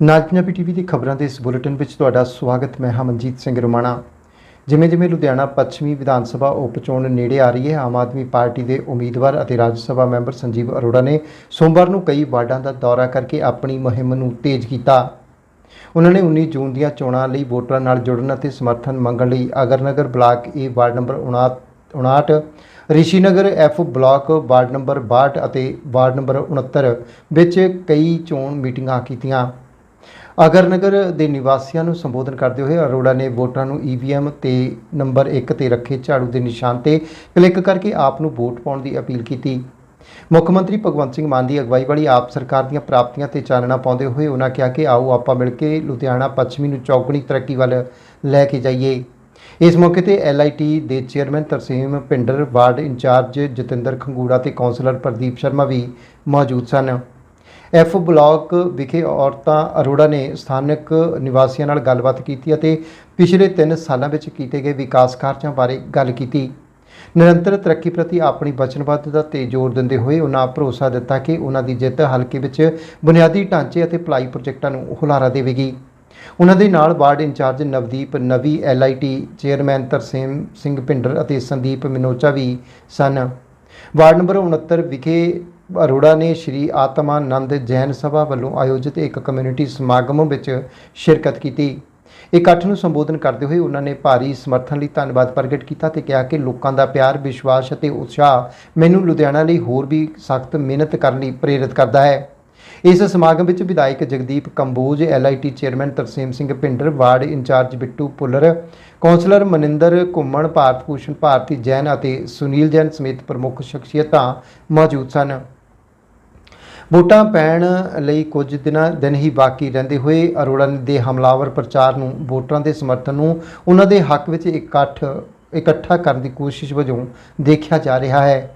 ਨਾਜ Punjabi TV ਦੀ ਖਬਰਾਂ ਦੇ ਇਸ ਬੁਲੇਟਿਨ ਵਿੱਚ ਤੁਹਾਡਾ ਸਵਾਗਤ, ਮੈਂ ਹਾਂ ਮਨਜੀਤ ਸਿੰਘ ਰੁਮਾਣਾ। ਜਿਵੇਂ ਜਿਵੇਂ ਲੁਧਿਆਣਾ ਪੱਛਮੀ ਵਿਧਾਨ ਸਭਾ ਉਪ ਚੋਣ ਨੇੜੇ ਆ ਰਹੀ ਹੈ, ਆਮ ਆਦਮੀ ਪਾਰਟੀ ਦੇ ਉਮੀਦਵਾਰ ਅਤੇ ਰਾਜ ਸਭਾ ਮੈਂਬਰ ਸੰਜੀਵ ਅਰੋੜਾ ਨੇ ਸੋਮਵਾਰ ਨੂੰ ਕਈ ਵਾਰਡਾਂ ਦਾ ਦੌਰਾ ਕਰਕੇ ਆਪਣੀ ਮੁਹਿੰਮ ਨੂੰ ਤੇਜ਼ ਕੀਤਾ। ਉਹਨਾਂ ਨੇ 19 ਜੂਨ ਦੀਆਂ ਚੋਣਾਂ ਲਈ ਵੋਟਰਾਂ ਨਾਲ ਜੁੜਨ ਅਤੇ ਸਮਰਥਨ ਮੰਗਣ ਲਈ Agarnagar block A ward number 59 Rishinagar F block ward number 62 ਅਤੇ ਵਾਰਡ ਨੰਬਰ 69 ਵਿੱਚ ਕਈ ਚੋਣ ਮੀਟਿੰਗਾਂ ਕੀਤੀਆਂ। ਅਗਰਨਗਰ ਦੇ ਨਿਵਾਸੀਆਂ ਨੂੰ ਸੰਬੋਧਨ ਕਰਦੇ ਹੋਏ ਅਰੋੜਾ ਨੇ ਵੋਟਰਾਂ ਨੂੰ ਈਵੀਐਮ ਤੇ ਨੰਬਰ 1 ਤੇ ਰੱਖੇ ਝਾੜੂ ਦੇ ਨਿਸ਼ਾਨ ਤੇ ਕਲਿੱਕ ਕਰਕੇ ਆਪ ਨੂੰ ਵੋਟ ਪਾਉਣ ਦੀ ਅਪੀਲ ਕੀਤੀ। ਮੁੱਖ ਮੰਤਰੀ ਭਗਵੰਤ ਸਿੰਘ ਮਾਨ ਦੀ ਅਗਵਾਈ ਵਾਲੀ ਆਪ ਸਰਕਾਰ ਦੀਆਂ ਪ੍ਰਾਪਤੀਆਂ ਤੇ ਚਾਨਣਾ ਪਾਉਂਦੇ ਹੋਏ ਉਹਨਾਂ ਕਿਹਾ ਕਿ ਆਓ ਆਪਾਂ ਮਿਲ ਕੇ ਲੁਧਿਆਣਾ, ਪੱਛਮੀ ਨੂੰ ਚੌਗਣੀ ਤਰੱਕੀ ਵੱਲ ਲੈ ਕੇ ਜਾਈਏ। ਇਸ ਮੌਕੇ ਤੇ ਐਲਆਈਟੀ ਦੇ chairman Tarsem Pinder ward incharge Jatinder Khangura ਤੇ ਕੌਂਸਲਰ ਪ੍ਰਦੀਪ ਸ਼ਰਮਾ ਵੀ ਮੌਜੂਦ ਸਨ। ਐਫ ਬਲਾਕ ਵਿਖੇ ਔਰਤਾਂ ਅਰੋੜਾ ਨੇ ਸਥਾਨਕ ਨਿਵਾਸੀਆਂ ਨਾਲ ਗੱਲਬਾਤ ਕੀਤੀ ਅਤੇ ਪਿਛਲੇ 3 ਸਾਲਾਂ ਵਿੱਚ ਕੀਤੇ ਗਏ ਵਿਕਾਸ ਕਾਰਜਾਂ ਬਾਰੇ ਗੱਲ ਕੀਤੀ। ਨਿਰੰਤਰ ਤਰੱਕੀ ਪ੍ਰਤੀ ਆਪਣੀ ਵਚਨਬੱਧਤਾ ਤੇ ਜ਼ੋਰ ਦਿੰਦੇ ਹੋਏ ਉਹਨਾਂ ਭਰੋਸਾ ਦਿੱਤਾ ਕਿ ਉਹਨਾਂ ਦੀ ਜਿੱਤ ਹਲਕੇ ਵਿੱਚ ਬੁਨਿਆਦੀ ਢਾਂਚੇ ਅਤੇ ਭਲਾਈ ਪ੍ਰੋਜੈਕਟਾਂ ਨੂੰ ਹੁਲਾਰਾ ਦੇਵੇਗੀ। ਉਹਨਾਂ ਦੇ ਨਾਲ ward incharge Navdeep, Navi LIT chairman Tarsem Singh Pinder ਅਤੇ ਸੰਦੀਪ ਮਨੋਚਾ ਵੀ ਸਨ। ਵਾਰਡ ਨੰਬਰ 69 ਵਿਖੇ ਅਰੋੜਾ ਨੇ ਸ਼੍ਰੀ ਆਤਮਾਨੰਦ ਜੈਨ ਸਭਾ ਵੱਲੋਂ ਆਯੋਜਿਤ ਇੱਕ ਕਮਿਊਨਿਟੀ ਸਮਾਗਮ ਵਿੱਚ ਸ਼ਿਰਕਤ ਕੀਤੀ। ਇਕੱਠ ਨੂੰ ਸੰਬੋਧਨ ਕਰਦੇ ਹੋਏ ਉਹਨਾਂ ਨੇ ਭਾਰੀ ਸਮਰਥਨ ਲਈ ਧੰਨਵਾਦ ਪ੍ਰਗਟ ਕੀਤਾ ਤੇ ਕਿਹਾ ਕਿ ਲੋਕਾਂ ਦਾ ਪਿਆਰ, ਵਿਸ਼ਵਾਸ ਅਤੇ ਉਤਸ਼ਾਹ ਮੈਨੂੰ ਲੁਧਿਆਣਾ ਲਈ ਹੋਰ ਵੀ ਸਖਤ ਮਿਹਨਤ ਕਰਨ ਲਈ ਪ੍ਰੇਰਿਤ ਕਰਦਾ ਹੈ। ਇਸ ਸਮਾਗਮ ਵਿੱਚ ਵਿਧਾਇਕ Jagdeep Kamboj, LIT chairman Tarsem Singh Pinder ward incharge Bittu Pullar, councillor Maninder Ghuman Bharat Bhushan ਭਾਰਤੀ ਜੈਨ ਅਤੇ ਸੁਨੀਲ ਜੈਨ ਸਮੇਤ ਪ੍ਰਮੁੱਖ ਸ਼ਖਸੀਅਤਾਂ ਮੌਜੂਦ ਸਨ। ਵੋਟਾਂ ਪੈਣ ਲਈ ਕੁਝ ਦਿਨਾਂ, ਦਿਨ ਹੀ ਬਾਕੀ ਰਹਿੰਦੇ ਹੋਏ ਅਰੋੜਾ ਦੇ ਹਮਲਾਵਰ ਪ੍ਰਚਾਰ ਨੂੰ, ਵੋਟਰਾਂ ਦੇ ਸਮਰਥਨ ਨੂੰ ਉਹਨਾਂ ਦੇ ਹੱਕ ਵਿੱਚ ਇਕੱਠ, ਇਕੱਠਾ ਕਰਨ ਦੀ ਕੋਸ਼ਿਸ਼ ਵਜੋਂ ਦੇਖਿਆ ਜਾ ਰਿਹਾ ਹੈ।